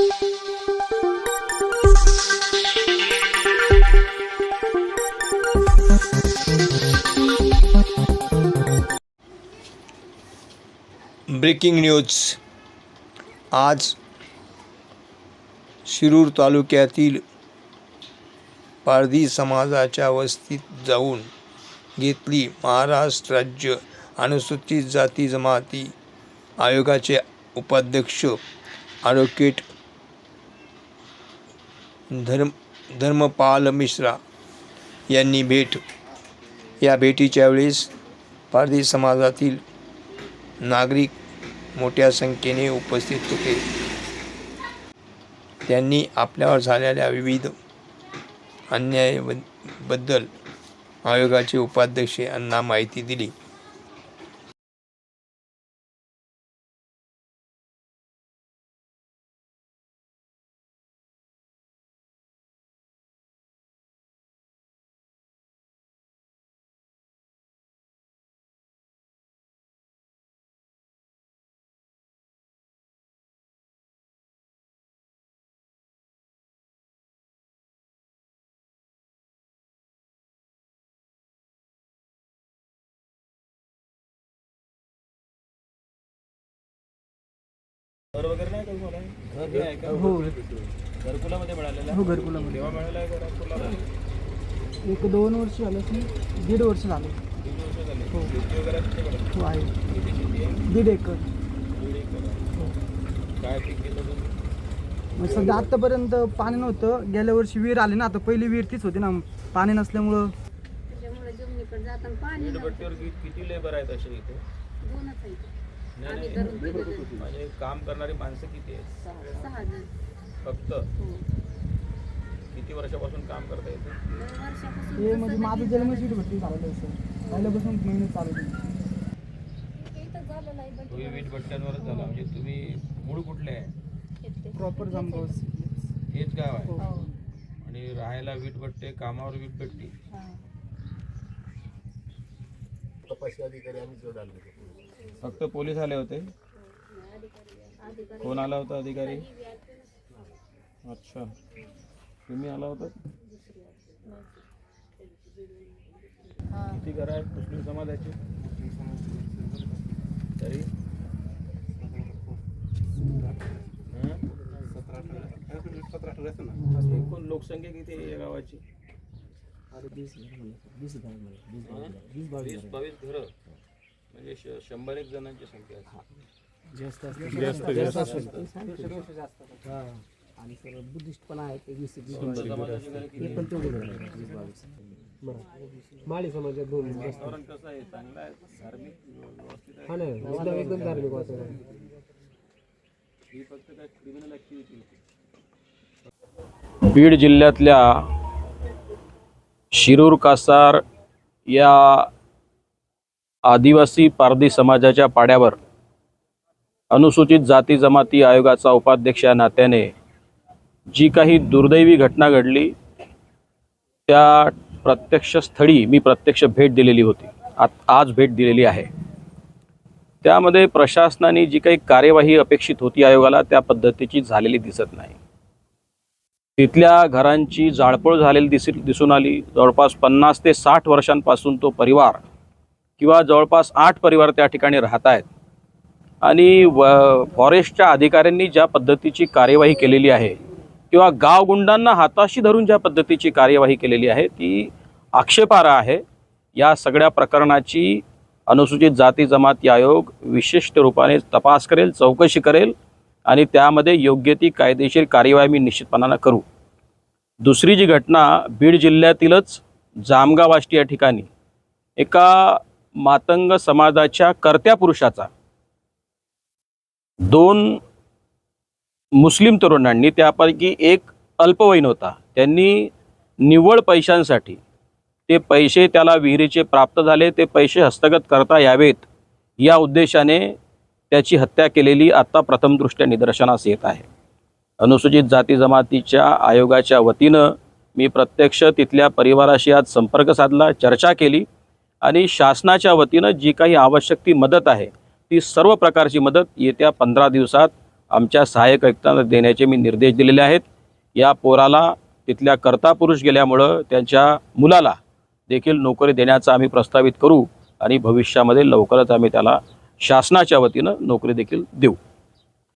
Breaking news. आज शिरूर तालुक्यातील पारधी समाजाच्या वस्तीत जाऊन घेतली महाराष्ट्र राज्य अनुसूचित जाती जमाती आयोगाचे उपाध्यक्ष ॲडव्होकेट धर्म धर्मपाल मिश्रा यांनी भेट. या भेटीच्या वेळेस पारधी समाजातील नागरिक मोठ्या संख्येने उपस्थित होते. त्यांनी आपल्यावर झालेल्या विविध अन्यायाबद्दल आयोगाचे उपाध्यक्ष यांना माहिती दिली. घर वगैरे नाही का तुम्हाला? घर हे आहे का? हो. घरकुलामध्ये मिळालेलं हो आहे? घरकुलामध्ये. केव्हा मिळालं आहे घरकुलाला? एक दोन वर्ष झालं असेल दीड वर्ष झालं. किती वर्ष झाले. हो. शेती वगैरे आहे तुमच्याकडे? हो आहे. किती शेती आहे? दीड एकर. दीड एकर आहे. हो. काय पीक घेतो तुम्ही? मग सध्या आत्तापर्यंत पाणी नव्हतं. गेल्या वर्षी विहीर आली ना आता पहिली विहीर तीच होती ना. पाणी नसल्यामुळं. त्याच्यामुळे जमिनीकडे जाताना पाणी नव्हतं. वीटभट्टीवर कि- किती लेबर आहेत असे इथे? दोनच आहे आम्ही नाही. धरून तिघं जण. म्हणजे काम करणारी माणसं किती आहेत? सहा जण. फक्त? हो. किती वर्षापासून काम करता येते वर्षापासून हे म्हणजे माझं सर पहिल्यापासून मेहनत चालू होती. इथं तुम्ही वीटभट्ट्यांवरच झाला. म्हणजे तुम्ही मूळ कुठले आहे? इथे. प्रॉपर जामगाव हेच गाव आहे? हो. आणि राहायला वीटभट्टे कामावर वीटभट्टी हा. फक्त पोलीस आले होते? कोण आला होता अधिकारी? अच्छा. तुम्ही आला होता. किती घरं आहेत मुस्लिम समाजाची? तरी? एकूण लोकसंख्या किती आहे या गावाची? वीस बावीस घरं. म्हणजे शंभर एक जणांची संख्या आहे. आणि सर बुद्धिस्ट पण आहेत एक वीस बौद्ध समाजाची घरं किती पण माळी समाजात दोन वातावरण कसं आहे? चांगलं आहे? धार्मिक व्यवस्थित आहे? हा नाही एकदम एकदम धार्मिक वातावरण. ही फक्त काय क्रिमिनल ऍक्टिव्हिटी बीड जिल्ह्यातल्या शिरूर कासार या आदिवासी पारधी समाजाच्या पाड्यावर अनुसूचित जाती जमाती आयोगाचा उपाध्यक्ष या नात्याने जी काही दुर्दैवी घटना घडली त्या प्रत्यक्ष स्थळी मी प्रत्यक्ष भेट दिलेली होती. आत आज भेट दिलेली आहे. त्यामध्ये प्रशासनाने जी काही कार्यवाही अपेक्षित होती आयोगाला त्या पद्धतीची झालेली दिसत नाही. तिथल्या घरांची जाळपोळ झालेली दिस दिसून आली. जवळपास पन्नास ते साठ वर्षांपासून तो परिवार किंवा जवळपास आठ परिवार त्या ठिकाणी राहत आहेत. आणि व फॉरेस्टच्या अधिकाऱ्यांनी ज्या पद्धतीची कार्यवाही केलेली आहे किंवा गावगुंडांना हाताशी धरून ज्या पद्धतीची कार्यवाही केलेली आहे ती आक्षेपार्ह आहे. या सगळ्या प्रकरणाची अनुसूचित जाती जमाती आयोग विशिष्ट रूपाने तपास करेल चौकशी करेल आणि त्यामध्ये योग्य ती कायदेशीर कार्यवाही मी निश्चितपणानं करू. दुसरी जी घटना बीड जिल्ह्यातीलच जामगाव आष्टी या ठिकाणी एका मातंग समाजाच्या कर्त्या पुरुषाचा. दोन मुस्लिम तरुणांनी त्यापैकी एक अल्पवयीन होता. त्यांनी निव्वळ पैशांसाठी ते पैसे त्याला विहिरीचे प्राप्त झाले. ते पैसे हस्तगत करता यावेत. या उद्देशाने त्याची हत्या केलेली आत्ता प्रथमदृष्ट्या निदर्शनास येत आहे. अनुसूचित जाती जमातीच्या आयोगाच्या वतीनं मी प्रत्यक्ष तिथल्या परिवाराशी आज संपर्क साधला चर्चा केली. आणि शासनाच्या वतीनं जी काही आवश्यक ती मदत आहे ती सर्व प्रकारची मदत येत्या पंधरा दिवसात आमच्या सहाय्यक आयुक्तांना देण्याचे मी निर्देश दिलेले आहेत. या पोराला तिथल्या कर्ता पुरुष गेल्यामुळं त्यांच्या मुलाला देखील नोकरी देण्याचा आम्ही प्रस्तावित करू आणि भविष्यामध्ये लवकरच आम्ही त्याला शासनाच्या वतीनं नोकरी देखील देऊ.